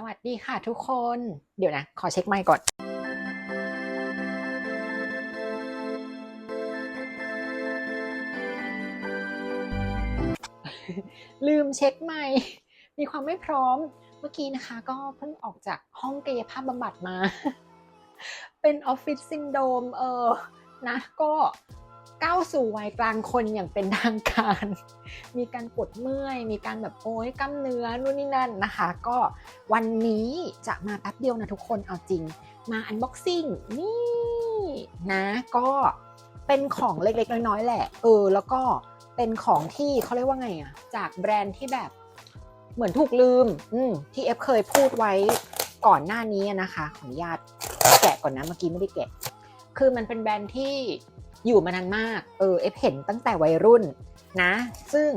สวัสดีค่ะทุกคน เดี๋ยวนะ ขอเช็คไมค์ก่อน ลืมเช็คไมค์มีความไม่พร้อม เมื่อกี้นะคะ ก็เพิ่งออกจากห้องกายภาพบำบัดมา เป็นออฟฟิศซินโดรมเออนะก็ ก้าวสู่วัยกลางคนอย่างเป็นทางการ มีการปวดเมื่อย มีการแบบโอ้ยกล้ามเนื้อนู่นนี่นั่นนะคะ ก็วันนี้จะมาแป๊บเดียวนะทุกคนเอาจริง มาอันบ็อกซิ่งนี่นะก็เป็นของเล็กๆ น้อยๆ แหละ เออ แล้วก็เป็นของที่เขาเรียกว่าไงอะจากแบรนด์ที่แบบเหมือนถูกลืม อืมที่เอฟเคยพูดไว้ก่อนหน้านี้นะคะ ขออนุญาตแกะก่อนนะเมื่อกี้ไม่ได้แกะ คือมันเป็นแบรนด์ที่ อยู่มานานมาก เออเอฟเห็นตั้งแต่วัยรุ่นนะ ซึ่ง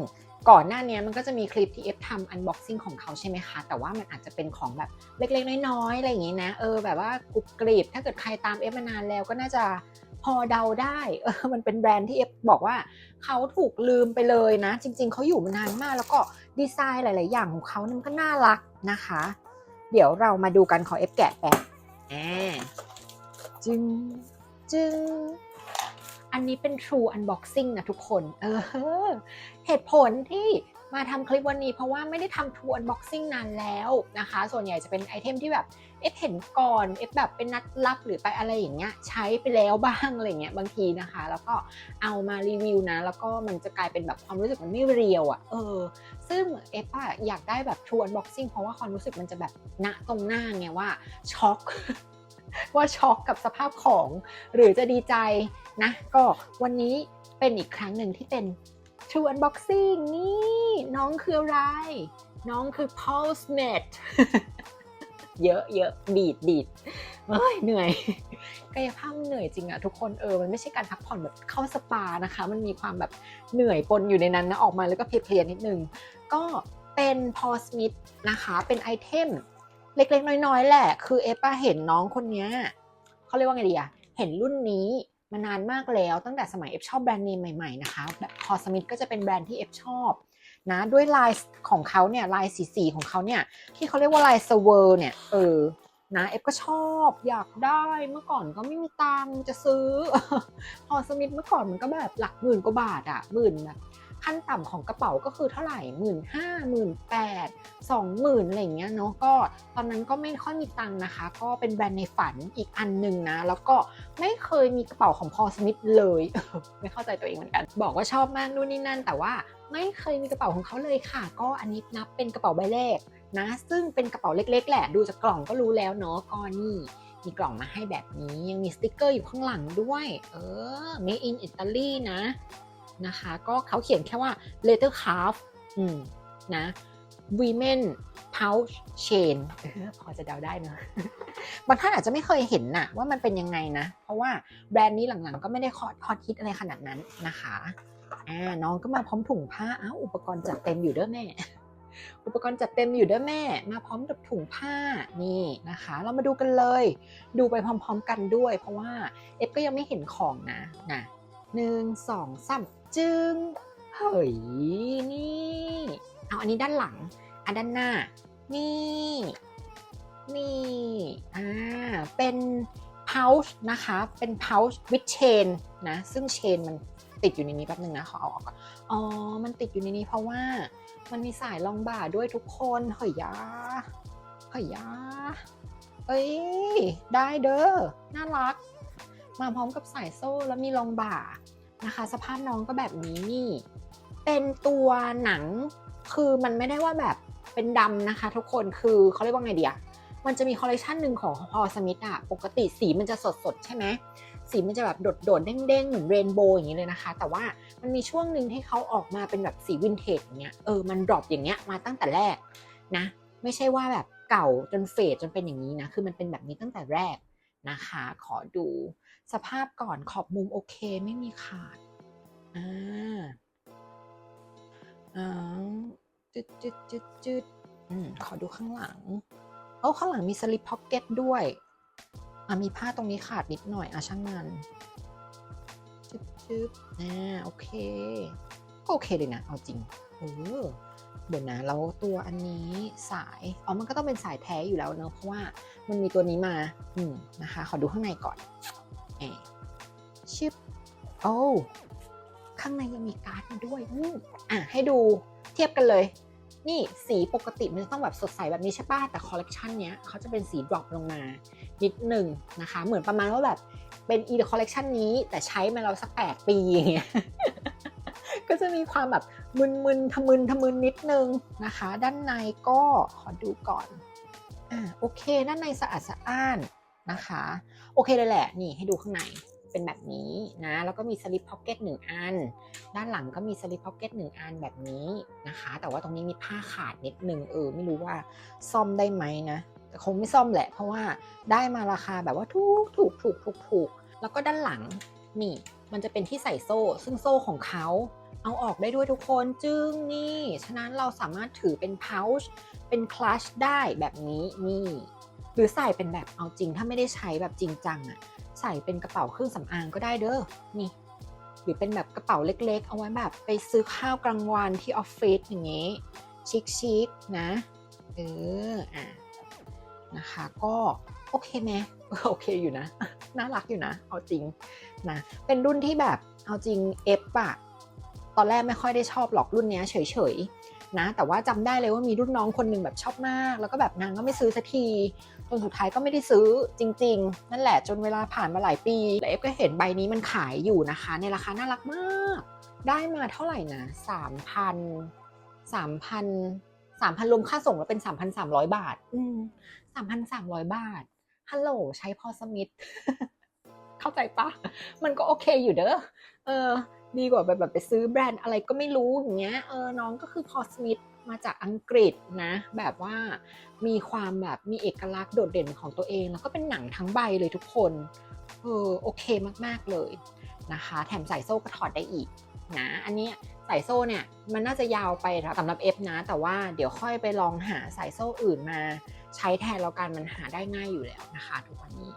ก่อนหน้านี้มันก็จะมีคลิปที่เอฟทำอันบ็อกซิ่งของเขาใช่ไหมคะ แต่ว่ามันอาจจะเป็นของแบบเล็กๆ น้อยๆ อะไรอย่างงี้นะ เออแบบว่ากรุบกรีบ ถ้าเกิดใครตามเอฟมานานแล้วก็น่าจะพอเดาได้ เออ มันเป็นแบรนด์ที่เอฟบอกว่าเขาถูกลืมไปเลยนะ จริง ๆ เขาอยู่มานานมาก แล้วก็ดีไซน์หลาย ๆ อย่างของเขาเนี่ยมันก็น่ารักนะคะ เดี๋ยวเรามาดูกันขอเอฟแกะแป๊บอ่าจึงจึง อันนี้เป็น True Unboxing นะทุกคน เออ เหตุผลที่มาทำคลิปวันนี้เพราะว่าไม่ได้ทำ True Unboxing นานแล้วนะคะ ส่วนใหญ่จะเป็นไอเทมที่แบบเอฟเห็นก่อนเอฟแบบเป็นนัดลับหรือไปอะไรอย่างเงี้ยใช้ไปแล้วบ้างอะไรเงี้ยบางทีนะคะ แล้วก็เอามารีวิวนะ แล้วก็มันจะกลายเป็นแบบความรู้สึกมันไม่เรียวอะ่ะเออ ซึ่งเอฟอะอยากได้แบบ True Unboxing เพราะว่าความรู้สึกมันจะแบบณตรงหน้าไงว่าช็อก ว่าช็อกกับสภาพของ หรือจะดีใจนะ ก็วันนี้เป็นอีกครั้งหนึ่งที่เป็น True Unboxing นี่น้องคืออะไร น้องคือ Pulse Med เยอะเยอะดีดดีดเอ้ยเหนื่อยกายภาพเหนื่อยจริงอะทุกคนเออมันไม่ใช่การพักผ่อนแบบเข้าสปานะคะ มันมีความแบบเหนื่อยปนอยู่ในนั้นนะออกมาแล้วก็เพลียๆนิดนึง ก็เป็น Paul Smith นะคะ เป็นไอเทม เล็กๆ น้อยๆ แหละ คือเอป้าเห็นน้องคนเนี้ยเขาเรียกว่าไงดีอะเห็นรุ่นนี้มานานมากแล้วตั้งแต่สมัยเอฟชอบแบรนด์เนมใหม่ๆนะคะแบบคอสมิธก็จะเป็นแบรนด์ที่เอฟชอบนะด้วยลายของเขาเนี่ยลายสีๆของเขาเนี่ยที่เขาเรียกว่าลายสเวอร์เนี่ยเออนะเอฟก็ชอบอยากได้เมื่อก่อนก็ไม่มีตังจะซื้อ พอสมิธเมื่อก่อนมันก็แบบหลักหมื่นกว่าบาทอะหมื่นแบบ ขั้นต่ำของกระเป๋าก็คือเท่าไหร่หมื่นห้าหมื่นแปดสองหมื่นอะไรเงี้ยเนาะก็ตอนนั้นก็ไม่ค่อยมีตังค์นะคะ ก็เป็นแบรนด์ในฝันอีกอันหนึ่งนะ แล้วก็ไม่เคยมีกระเป๋าของพอสมิธเลย ไม่เข้าใจตัวเองเหมือนกัน บอกว่าชอบมากนู่นนี่นั่น แต่ว่าไม่เคยมีกระเป๋าของเขาเลยค่ะ ก็อันนี้นับเป็นกระเป๋าใบแรกนะ ซึ่งเป็นกระเป๋าเล็ก ๆ แหละดูจากกล่องก็รู้แล้วเนาะก็นี่มีกล่องมาให้แบบนี้ยังมีสติกเกอร์อยู่ข้างหลังด้วย เออ made in Italy นะ นะคะ ก็เขาเขียนแค่ว่า letter calf อืมนะ women pouch chain เออพอจะเดาได้เนอะบางท่านอาจจะไม่เคยเห็นน่ะว่ามันเป็นยังไงนะ เพราะว่าแบรนด์นี้หลังๆ ก็ไม่ได้ฮอตฮอตฮิตอะไรขนาดนั้นนะคะอ่าน้องก็มาพร้อมถุงผ้าอ้าวอุปกรณ์จัดเต็มอยู่เด้อแม่ อุปกรณ์จัดเต็มอยู่เด้อแม่ มาพร้อมกับถุงผ้านี่นะคะ เรามาดูกันเลย ดูไปพร้อม ๆ กันด้วย เพราะว่าเอฟก็ยังไม่เห็นของนะนะหนึ่งสองสาม จึงเฮ้ยนี่เอาอันนี้ด้านหลังอันด้านหน้า นี่ นี่อ่าเป็น pouch นะคะ เป็น pouch with chain นะ ซึ่ง chain มันติดอยู่ในนี้แป๊บนึงนะ ขอเอาออกก่อน อ๋อ มันติดอยู่ในนี้เพราะว่ามันมีสายรองบ่าด้วยทุกคน เฮ้ยยา เฮ้ยยา เอ้ย ได้เด้อ น่ารัก มาพร้อมกับสายโซ่แล้วมีรองบ่า นะคะ สภาพน้องก็แบบนี้นี่ เป็นตัวหนังคือมันไม่ได้ว่าแบบเป็นดำนะคะ ทุกคนคือเขาเรียกว่าไงเดีอะมันจะมีคอลเลคชันหนึ่งของพอสมิธอะปกติสีมันจะสดสดใช่ไหมสีมันจะแบบโดดโดดๆเด้งๆ เหมือนเรนโบว์อย่างนี้เลยนะคะ แต่ว่ามันมีช่วงหนึ่งที่เขาออกมาเป็นแบบสีวินเทจอย่างเงี้ยเออมันดรอปอย่างเงี้ยมาตั้งแต่แรกนะ ไม่ใช่ว่าแบบเก่าจนเฟดจนเป็นอย่างนี้นะ คือมันเป็นแบบนี้ตั้งแต่แรก นะคะ ขอดูสภาพก่อนขอบมุมโอเคไม่มีขาดอ่าอ๋อจุดจุดจุดจุดอืมขอดูข้างหลังเอ้ข้างหลังมีสลิปพ็อกเก็ตด้วยอะมีผ้าตรงนี้ขาดนิดหน่อยอะช่างมันจึ๊บจึ๊บอ่าโอเคก็โอเคเลยนะ เอาจริงเออ เดี๋ยวนะแล้วตัวอันนี้สายอ๋อมันก็ต้องเป็นสายแท้อยู่แล้วเนอะเพราะว่ามันมีตัวนี้มาอืมนะคะ ขอดูข้างในก่อนเอชิปโอ้ข้างในยังมีการ์ดมาด้วยอืมอะให้ดูเทียบกันเลย นี่สีปกติมันจะต้องแบบสดใสแบบนี้ใช่ป่ะแต่คอลเลกชันเนี้ยเขาจะเป็นสีดรอปลงมา นิดหนึ่งนะคะ เหมือนประมาณว่าแบบเป็นอีคอลเลกชันนี้แต่ใช้มาแล้วสักแปดปีอย่างเงี้ย ก็จะมีความแบบมึนๆทะมึนทะมึนนิดนึงนะคะ ด้านในก็ขอดูก่อนอ่าโอเค ด้านในสะอาดสะอ้านนะคะ โอเคเลยแหละนี่ให้ดูข้างในเป็นแบบนี้นะแล้วก็มีสลิปพ็อกเก็ตหนึ่งอัน ด้านหลังก็มีสลิปพ็อกเก็ตหนึ่งอันแบบนี้นะคะ แต่ว่าตรงนี้มีผ้าขาดนิดนึงเออไม่รู้ว่าซ่อมได้ไหมนะแต่คงไม่ซ่อมแหละ เพราะว่าได้มาราคาแบบว่าถูกถูกถูกถูกถูกแล้วก็ด้านหลังนี่มันจะเป็นที่ใส่โซ่ ซึ่งโซ่ของเขา เอาออกได้ด้วยทุกคนจึงนี่ ฉะนั้นเราสามารถถือเป็น pouch เป็นคลัชได้แบบนี้นี่ หรือใส่เป็นแบบเอาจริงถ้าไม่ได้ใช้แบบจริงจังอะใส่เป็นกระเป๋าเครื่องสำอางก็ได้เด้อนี่ หรือเป็นแบบกระเป๋าเล็กๆ เอาไว้แบบไปซื้อข้าวกลางวันที่ออฟฟิศอย่างงี้ ชิคๆนะเอออะนะคะก็โอเคไหมโอเคอยู่นะ น่ารักอยู่นะ เอาจริงนะ เป็นรุ่นที่แบบเอาจริงเอฟอะ ตอนแรกไม่ค่อยได้ชอบหรอกรุ่นนี้เฉยๆนะ แต่ว่าจำได้เลยว่ามีรุ่นน้องคนหนึ่งแบบชอบมาก แล้วก็แบบนางก็ไม่ซื้อสักทีจนสุดท้ายก็ไม่ได้ซื้อจริง ๆ นั่นแหละจนเวลาผ่านมาหลายปีแล้วเอฟก็เห็นใบนี้มันขายอยู่นะคะ ในราคาน่ารักมาก ได้มาเท่าไหร่นะสามพันสามพันสามพันรวมค่าส่งแล้วเป็นสามพันสามร้อยบาท อืมสามพันสามร้อยบาทฮัลโหลใช้พอสมิธเข้าใจปะมันก็โอเคอยู่เด้อเออ ดีกว่าแบบแบบไปซื้อแบรนด์อะไรก็ไม่รู้อย่างเงี้ยเออน้องก็คือพอสมิธมาจากอังกฤษนะ แบบว่ามีความแบบมีเอกลักษณ์โดดเด่นของตัวเอง แล้วก็เป็นหนังทั้งใบเลยทุกคนเออโอเคมากๆเลยนะคะ แถมใส่โซ่ก็ถอดได้อีกนะอันนี้สายโซ่เนี่ยมันน่าจะยาวไปสำหรับเอฟนะ แต่ว่าเดี๋ยวค่อยไปลองหาสายโซ่อื่นมาใช้แทนแล้วกันมันหาได้ง่ายอยู่แล้วนะคะทุกวันนี้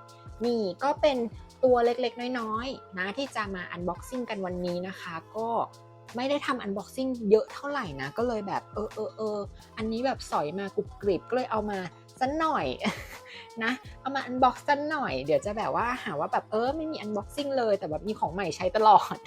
นี่ก็เป็นตัวเล็กๆ น้อยๆ นะที่จะมาอันบ็อกซิ่งกันวันนี้นะคะ ก็ไม่ได้ทำอันบ็อกซิ่งเยอะเท่าไหร่นะ ก็เลยแบบเออเออเอออันนี้แบบสอยมากรุบกริบก็เลยเอามาสักหน่อยนะ เอามาอันบ็อกซ์สักหน่อย เดี๋ยวจะแบบว่าหาว่าแบบเออไม่มีอันบ็อกซิ่งเลย แต่แบบมีของใหม่ใช้ตลอด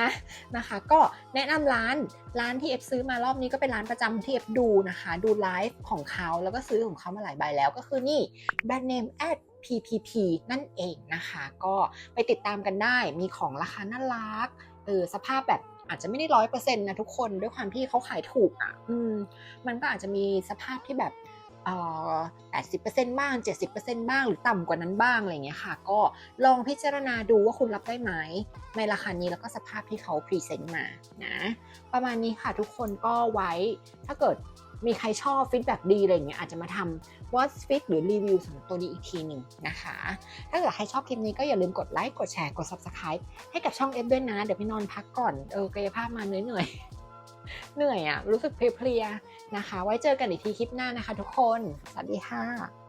นะนะคะก็แนะนำร้านร้านที่เอฟซื้อมารอบนี้ก็เป็นร้านประจำที่เอฟดูนะคะ ดูไลฟ์ของเขาแล้วก็ซื้อของเขามาหลายใบแล้วก็คือนี่แบรนด์เนม at PPP นั่นเองนะคะ ก็ไปติดตามกันได้มีของราคาน่ารักเออสภาพแบบอาจจะไม่ได้ร้อยเปอร์เซ็นต์นะทุกคนด้วยความที่เขาขายถูกอะอืมมันก็อาจจะมีสภาพที่แบบเอ่อ80%บ้าง70%บ้างหรือต่ำกว่านั้นบ้างอะไรเงี้ยค่ะ ก็ลองพิจารณาดูว่าคุณรับได้ไหมในราคานี้แล้วก็สภาพที่เขาพรีเซนต์มานะประมาณนี้ค่ะทุกคนก็ไว้ถ้าเกิดมีใครชอบฟีดแบ็ดีอะไรเงี้ยอาจจะมาทำ What's Fit หรือรีวิวสำหรับตัวนี้อีกทีหนึ่งนะคะ ถ้าเกิดใครชอบคลิปนี้ก็อย่าลืมกดไลค์ กดแชร์ กด Subscribe ให้กับช่องเอฟด้วยนะ เดี๋ยวไปนอนพักก่อน เออกายภาพมาเหนื่อยเหนื่อยเหนื่อยอะรู้สึกเพลียๆนะคะ ไว้เจอกันอีกทีคลิปหน้านะคะ ทุกคน สวัสดีค่ะ